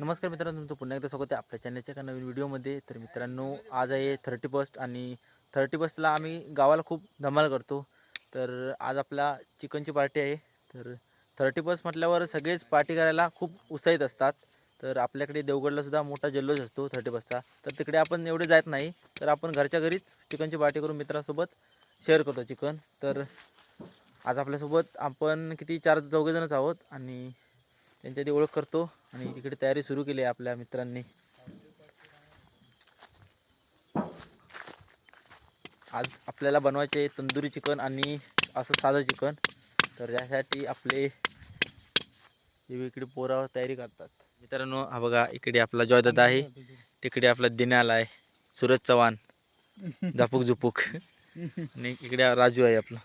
नमस्कार मित्रांनो तुमचं पुन्हा एकदा स्वागत आहे आपल्या चॅनलच्या एका नवीन व्हिडिओमध्ये. तर मित्रांनो आज आहे थर्टी फर्स्ट आणि थर्टी फर्स्टला आम्ही गावाला खूप धमाल करतो. तर आज आपला चिकनची पार्टी आहे. तर थर्टी फर्स्ट म्हटल्यावर सगळेच पार्टी करायला खूप उत्साहित असतात. तर आपल्याकडे देवगडला सुद्धा मोठा जल्लोष असतो थर्टी फर्स्टचा तर तिकडे आपण एवढे जात नाही. तर आपण घरच्या घरीच चिकनची पार्टी करून मित्रांसोबत शेअर करतो चिकन. तर आज आपल्यासोबत आपण किती चार चौघेजणच आहोत आणि त्यांच्या ती ओळख करतो आणि तिकडे तयारी सुरू केली आहे आपल्या मित्रांनी. आज आपल्याला बनवायचे तंदुरी चिकन आणि असं साधं चिकन. तर यासाठी आपले इकडे पोरावर तयारी करतात. मित्रांनो हा बघा इकडे आपला जॉयदादा आहे. तिकडे आपला दिनाल आहे. सूरज चव्हाण. झापूक झुपूक आणि इकडे राजू आहे आपला.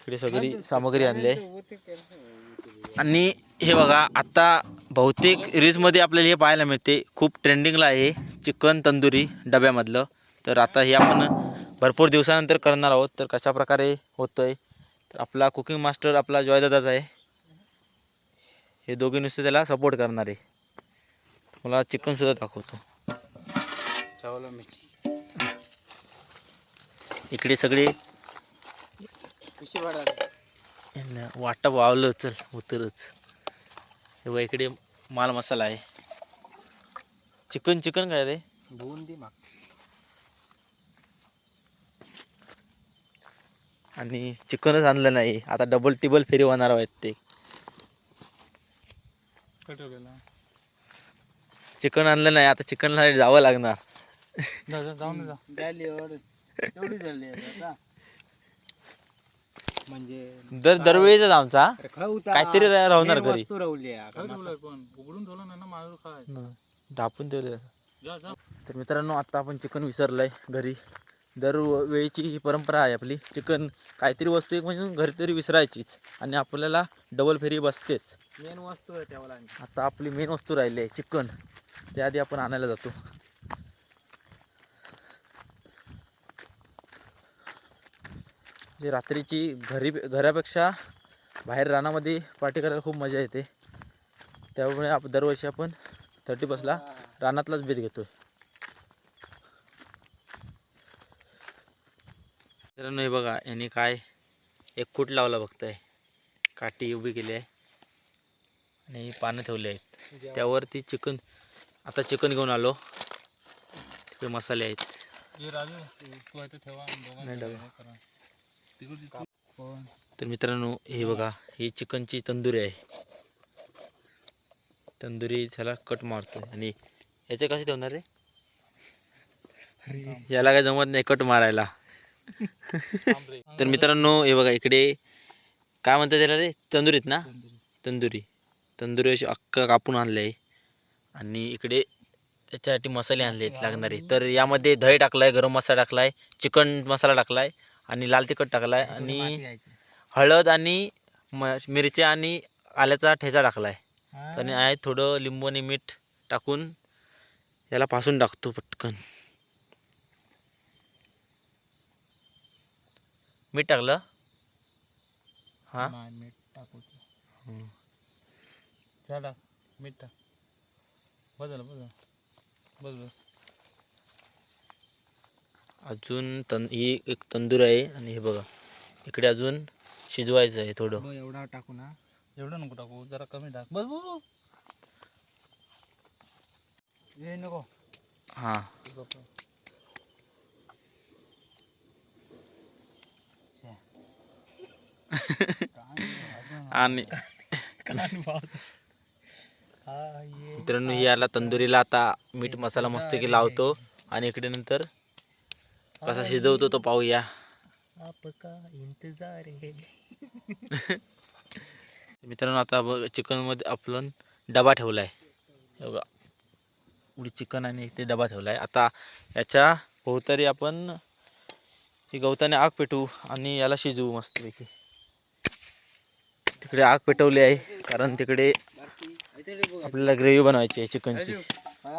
इकडे सगळी सामग्री आणली. आहे आणि हे बघा आता बहुतेक रील्समध्ये आपल्याला हे पाहायला मिळते. खूप ट्रेंडिंगला आहे चिकन तंदुरी डब्यामधलं. तर आता हे आपण भरपूर दिवसानंतर करणार आहोत. तर कशा प्रकारे होतं आहे तर आपला कुकिंग मास्टर आपला जॉयदादाच आहे. हे दोघे नुसते त्याला सपोर्ट करणार आहे. मला चिकनसुद्धा दाखवतो. इकडे सगळे कशी वाढा यांना वाटा वावलं चल उतरच. हे इकडे माल मसाला आहे. चिकन चिकन काय रे? धुवून दे माग. आणि चिकनच आणलं नाही. आता डबल टिबल फेरी होणार वाटते कटवलेला चिकन आणलं नाही आता चिकनला जावं लागणार. जाऊन जा. झाली एवढी एवढी झाली आता म्हणजे दर दरवेळीच आमचा. काहीतरी रा- राहणार मेन घरी. वस्तू राहली आहे. काय ठेवलंय पण. उघडून ठेवलं नाही ना माझं काय? न, ढापून ठेवले जा जा. तर मित्रांनो आता आपण चिकन विसरलंय घरी. दरवेळीची ही परंपरा आहे आपली. चिकन काहीतरी वस्तू एक म्हणजे घरी तरी विसरायचीच. आणि आपल्याला डबल फेरी बसतेच. मेन वस्तू आहे ठेवायला आणि. आता आपली मेन वस्तू राहिली आहे चिकन. त्याआधी आपण आणायला जातो. जे रात्रीची घरी घरापेक्षा बाहेर रानामध्ये पार्टी करायला खूप मजा येते. त्यामुळे आप दरवर्षी आपण थर्टी बसला रानातलाच बेत घेतोय. मित्रांनो हे बघा यांनी काय एक कूट लावला बघताय. काठी उभी केली आहे आणि पानं ठेवले आहेत. त्यावरती चिकन आता चिकन घेऊन आलो. तिकडे मसाले आहेत. ठेवा तर मित्रांनो हे बघा ही चिकनची तंदुरी आहे. तंदुरी त्याला कट मारतो आणि याचे कसे ठेवणार रे? याला काय जमत नाही कट मारायला. तर मित्रांनो हे बघा इकडे काय म्हणतात त्याला रे? तंदुरीत ना? तंदुरी. तंदुरी अशी अख्खा कापून आणले आहे. आणि इकडे त्याच्यासाठी मसाले आणले आहेत लागणारे. तर यामध्ये दही टाकलाय गरम मसाला टाकलाय चिकन मसाला टाकलाय आणि लाल तिखट टाकलाय आणि. हळद आणि म मिरच्या आणि आल्याचा ठेचा टाकलाय. आणि आहे थोडं लिंबू आणि मीठ टाकून याला पासून टाकतो पटकन. मीठ टाकलं? हां? मीठ टाकू मीठ टाक. बस बस बस. अजून तन ही एक तंदूर आहे आणि हे बघा. इकडे अजून शिजवायचं आहे थोडं. बघ, एवढा टाकू ना. एवढं नको टाकू जरा कमी टाक. बस बस बस. हे नको. हां. आणि हा ये मित्रांनो ही याला तंदुरीला आता मीठ मसाला मस्त की लावतो. आणि इकडे नंतर कसा शिजवतो तो पाहूया आपका इंतजार है मित्रांनो आता बघ चिकनमध्ये आपण डबा ठेवला आहे बघा. उडी चिकन आणि ते डबा ठेवला आहे आता याच्या भोवतारी आपण ही गवताने आग पेटवू आणि याला शिजवू मस्तपैकी. तिकडे आग पेटवली आहे कारण तिकडे आपल्याला ग्रेव्ही बनवायची आहे चिकनची.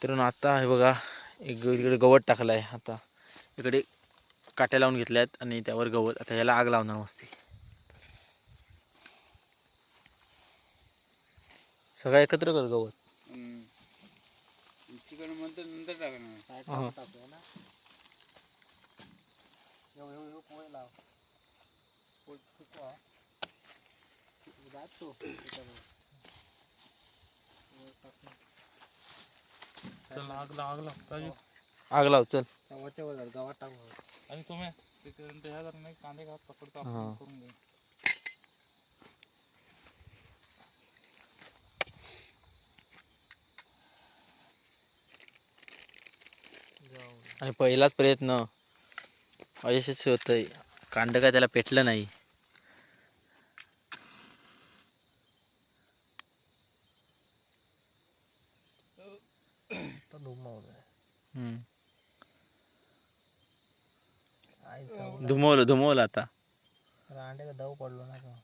मित्रांनो आता हे बघा एक इकडे गवत टाकलं आहे आता इकडे काट्या लावून घेतल्या आहेत आणि त्यावर गवत आता याला आग लावणार मस्ती. सगळं एकत्र कर गवत. नंतर नंतर टाकणार हा. चल आग लाव आग लाव राजू आग लाव चल. गावात टाकू आणि तुम्ही त्याच्यानंतर ह्या जरा नाही कांदे घात पकडतो हा. आपण करून घेऊ. आणि पहिलाच प्रयत्न. अयशस्वी होतंय. कांड काय त्याला पेटलं नाही. धुमवलं धुमवलं आता. अंड्याचा दव पडलो ना तो.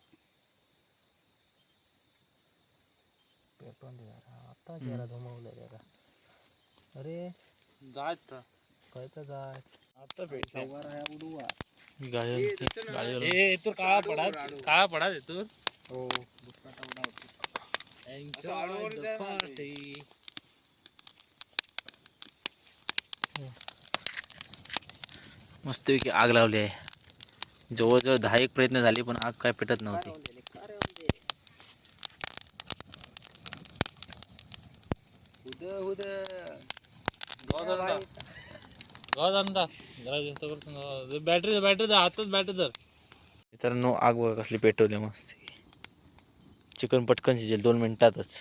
पेटून दे जरा. आता जरा धुमवलं जरा अरे. जात आता उडवा ए काळा पडा काळा पडा दे हो. मस्तपैकी आग लावली आहे. जवळजवळ दहा एक प्रयत्न झाले पण आग काय पेटत नव्हती. बॅटरी बॅटरी हातात बॅटरी धर. मित्रांनो आग बघा कसली पेटवली मस्त चिकन पटकन शिजेल दोन मिनिटातच.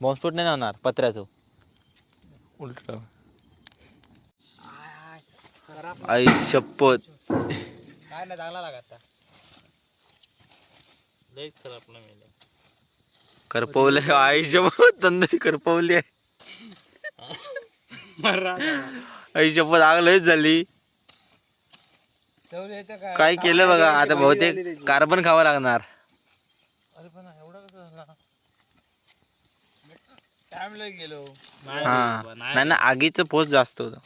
बॉम्बस्फोट नाही ना होणार? पत्र्याचं. उलट. आई शपथ. काय नाही चांगला लागत लयच खराब नाही मेले करपवले आई शपथ तंदरी करपवली आई शपथ आग लयच झाली. काय केलं बघा आता बहुतेक कार्बन खावं लागणार. अरे पण एवढा कसं झाला? टाइम गेलो. नाही हा. नाही ना आगीचं पोच जास्त होतं.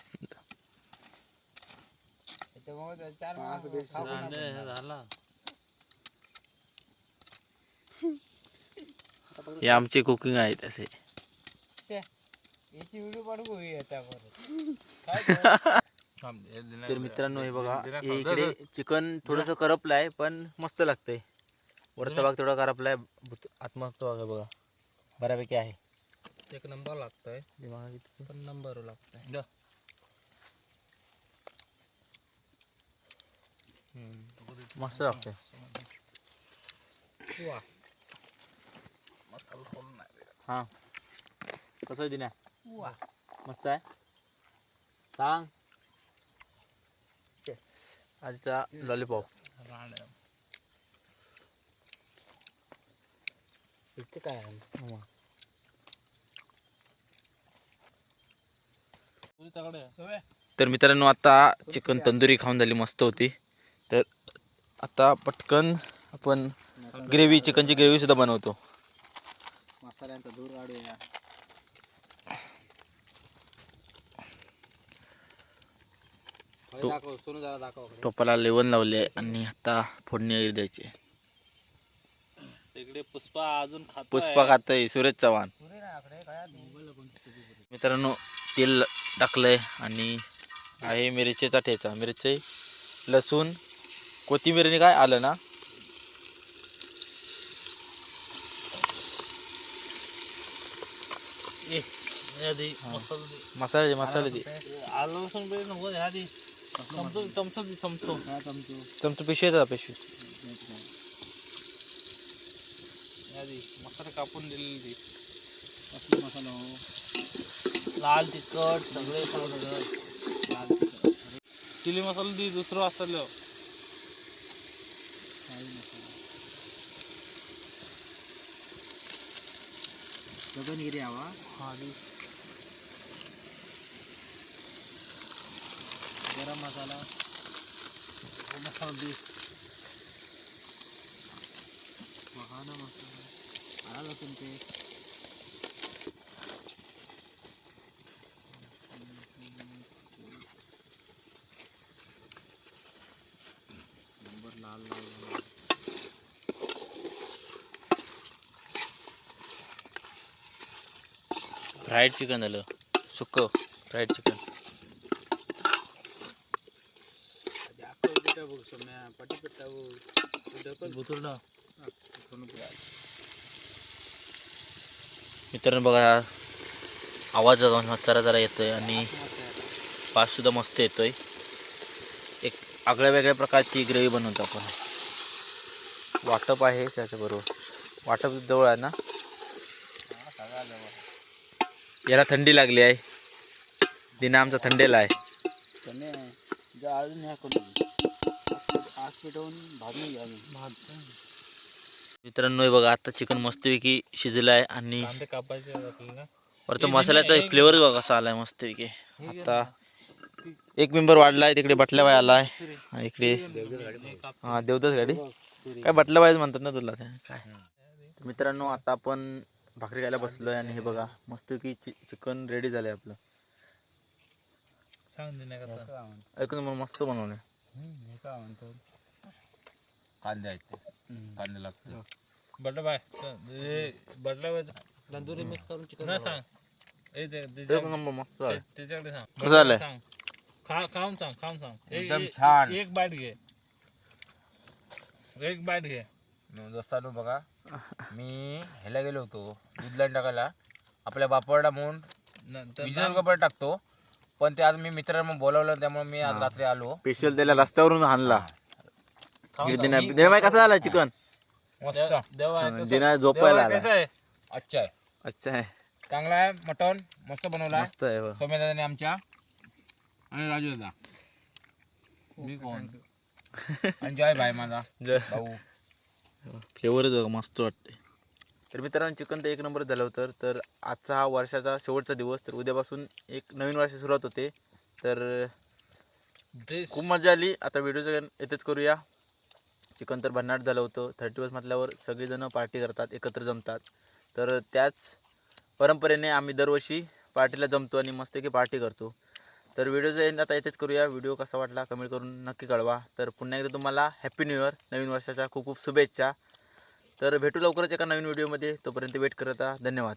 चार हे झाला हे आमची कुकिंग आहे तसे याची व्हिडिओ पाठवू त्यावर तर मित्रांनो हे बघा हे इकडे चिकन थोडंसं करपलं आहे पण मस्त लागतंय. वरचा भाग थोडा करपलाय. आत्महत्या भाग आहे बघा. बऱ्यापैकी आहे. एक नंबर लागतोय. पण नंबर लागतोय. मस्त लागतंय वा हा कसं आहे दिन्या मस्त आहे सांग आजचा लॉलीपॉप इथे काय तर मित्रांनो आता चिकन तंदुरी खाऊन झाली मस्त होती. आता पटकन आपण ग्रेव्ही चिकनची ग्रेव्ही सुद्धा बनवतो. मसाल्यांचा दूर काढूया. टोपाला लेवण लावले आणि आता फोडणी द्यायची. इकडे पुष्पा अजून खातो पुष्पा खातय सुरेश चव्हाण. मित्रांनो तेल टाकलंय आणि आहे मिरचीचा ठेचा. मिरची लसूण कोथिंबीरने काय आलं ना? मसाला दे. मसाले मसाले दे. आलं लसूण बिल नको ह्या आधी चमचो चमचो दे चमचो तुमचं पिशवी येतं पिशवी मसाला कापून दिलेली ती कसली मसाला हो? लाल तिखट सगळे सगळं लाल तिखट. चिली मसाला दे दुसरं असलं गगनगिरी हवा गरम मसाला हळदी वहाना मसाला आला लसूण पेस्ट नंबर लाल लाल लाल फ्राईड चिकन झालं. सुक्क फ्राईड चिकन मित्रांनो बघा आवाज जरा जरा येतोय आणि पाच सुद्धा मस्त येतोय. एक आगळ्या वेगळ्या प्रकारची ग्रेव्ही बनवतो आपण. वाटप आहे त्याच्याबरोबर. वाटप जवळ आहे ना? याला थंडी लागली आहे. दिना आमचा थंडेला आहे. मित्रांनो हे बघा आता चिकन मस्तपैकी शिजलं आहे आणि वरचं मसाल्याचा फ्लेवर बघा कसा आलाय मस्तपैकी. आता एक मेंबर वाढलाय तिकडे बटल्या बाय आलाय. आणि इकडे हा देवदास गाडी. काय बटल्या बायच म्हणतात ना तुला काय? तर मित्रांनो आता आपण भाकरी खायला बसलोय आणि हे बघा मस्तपैकी चि चिकन रेडी झालंय आपलं. सांग दे कसं. ऐकून मग मस्त बनवलंय. हे काय म्हणतो? कांदे आहेत ते. कांदे लागते बटला बाय. बटला बाय. तंदुरी मिक्स करून चिकन ना सांग. एक नंबर मस्त त्याच्याकडे सांग. खा खाऊन सांग खाऊन सांग. एक- एकदम एक- छान. एक बाईट घे. एक बाईट घे. दोस्तानो बघा. मी ह्याला गेलो होतो दूधलाईन टाकायला. आपल्या बापरडा म्हणून नंतर विजय कपडे टाकतो. पण ते आज मी मित्रांना बोलावलं त्यामुळे मी आज रात्री आलो. स्पेशल त्याला रस्त्यावरून दिना बाई कसा झाला चिकन? दिना झोपायला देवा आला. कसं आहे? अच्छा आहे. अच्छा आहे. चांगला आहे मटन मस्त बनवला. मस्त आहे हो. सौम्य दादाने आमच्या. आणि राजू दादा. मी कोण? आणि जय भाई माझा. जय. भाऊ. फ्लेवरच बघा मस्त वाटते तर मित्रांनो चिकन तर एक नंबर झालं होतं तर आजचा हा वर्षाचा शेवटचा दिवस तर उद्यापासून एक नवीन वर्ष सुरुवात होते. तर खूप मजा आली. आता व्हिडिओचं येतेच करूया. चिकन तर भन्नाट झालं होतं. थर्टी वस म्हटल्यावर सगळेजणं पार्टी करतात एकत्र जमतात. तर त्याच परंपरेने आम्ही दरवर्षी पार्टीला जमतो आणि मस्त की पार्टी करतो. तर व्हिडिओ एंड आता इथेच करूया. व्हिडिओ कसा वाटला कमेंट करून नक्की कळवा. तर पुन्हा एकदा तुम्हाला हॅपी न्यू इयर नवीन वर्षाच्या खूप खूप शुभेच्छा. तर भेटू लवकरच एका नवीन व्हिडिओमध्ये तोपर्यंत वेट करत धन्यवाद.